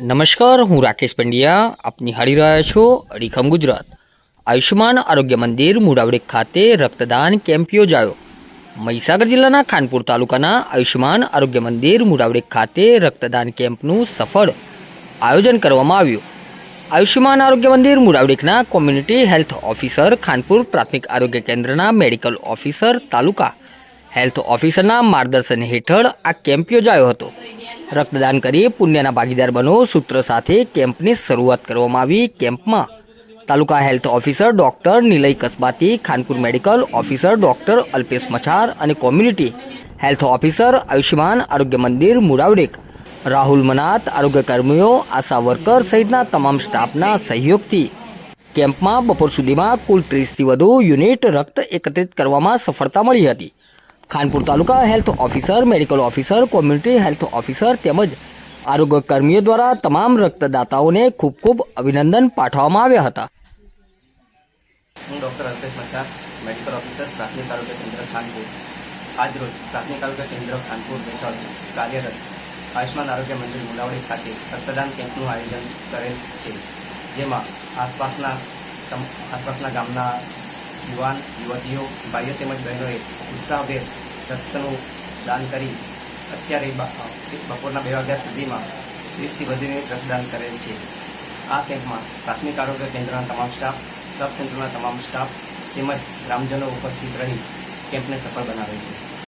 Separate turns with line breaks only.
નમસ્કાર, હું રાકેશ પંડ્યા. આપની નિહાળી રહ્યા છો અડીખમ ગુજરાત. આયુષ્યમાન આરોગ્ય મંદિર મુડાવડી ખાતે રક્તદાન કેમ્પ યોજાયો. મહીસાગર જિલ્લાના ખાનપુર તાલુકાના આયુષ્યમાન આરોગ્ય મંદિર મુડાવડી ખાતે રક્તદાન કેમ્પનું સફળ આયોજન કરવામાં આવ્યું. આયુષ્યમાન આરોગ્ય મંદિર, મુડાવડીકના કોમ્યુનિટી હેલ્થ ઓફિસર, ખાનપુર પ્રાથમિક આરોગ્ય કેન્દ્રના મેડિકલ ઓફિસર તાલુકા. હેલ્થ ઓફિસરના માર્ગદર્શન હેઠળ આ કેમ્પ યોજાયો હતો. રક્તદાન કરી પુણ્યના ભાગીદાર બનો. સૂત્ર સાથે કેમ્પની શરૂઆત કરવામાં આવી. કેમ્પમાં taluka health officer doctor Nilay Kasbati, Khanpur medical officer doctor Alpesh Machhar અને community health officer Ayushman Arogya મંદિર મુરાવડેક, રાહુલ મનાત, આરોગ્ય કર્મીઓ, આશા વર્કર સહિતના તમામ સ્ટાફના સહયોગથી કેમ્પમાં બપોર સુધીમાં કુલ ત્રીસથી વધુ યુનિટ રક્ત એકત્રિત કરવામાં સફળતા મળી હતી. Khanpur taluka health officer, medical officer, community health officer તેમજ આરોગ્ય કર્મીઓ દ્વારા તમામ રક્તદાતાઓને ખૂબ ખૂબ અભિનંદન પાઠવવામાં આવ્યા હતા.
હું doctor Alpesh Machhar medical officer, પ્રાથમિક આરોગ્ય કેન્દ્ર ખાનપુર. આજરોજ પ્રાથમિક આરોગ્ય કેન્દ્ર ખાનપુર હેઠળ કાર્યરત આયુષ્માન આરોગ્ય મંદિર મુલાવડી ખાતે રક્તદાન કેમ્પનું આયોજન કરેલ છે. જેમાં આસપાસના આસપાસના ગામના યુવાન, યુવતીઓ, ભાઈઓ તેમજ બહેનોએ ઉત્સાહભેર રક્તનું દાન કરી અત્યારે બપોરના બે વાગ્યા સુધીમાં ત્રીસથી વધુ યુનિટ રક્તદાન કરેલ છે. આ કેમ્પમાં પ્રાથમિક આરોગ્ય કેન્દ્રના તમામ સ્ટાફ, સબ સેન્ટરના તમામ સ્ટાફ તેમજ ગ્રામજનો ઉપસ્થિત રહી કેમ્પને સફળ બનાવે છે.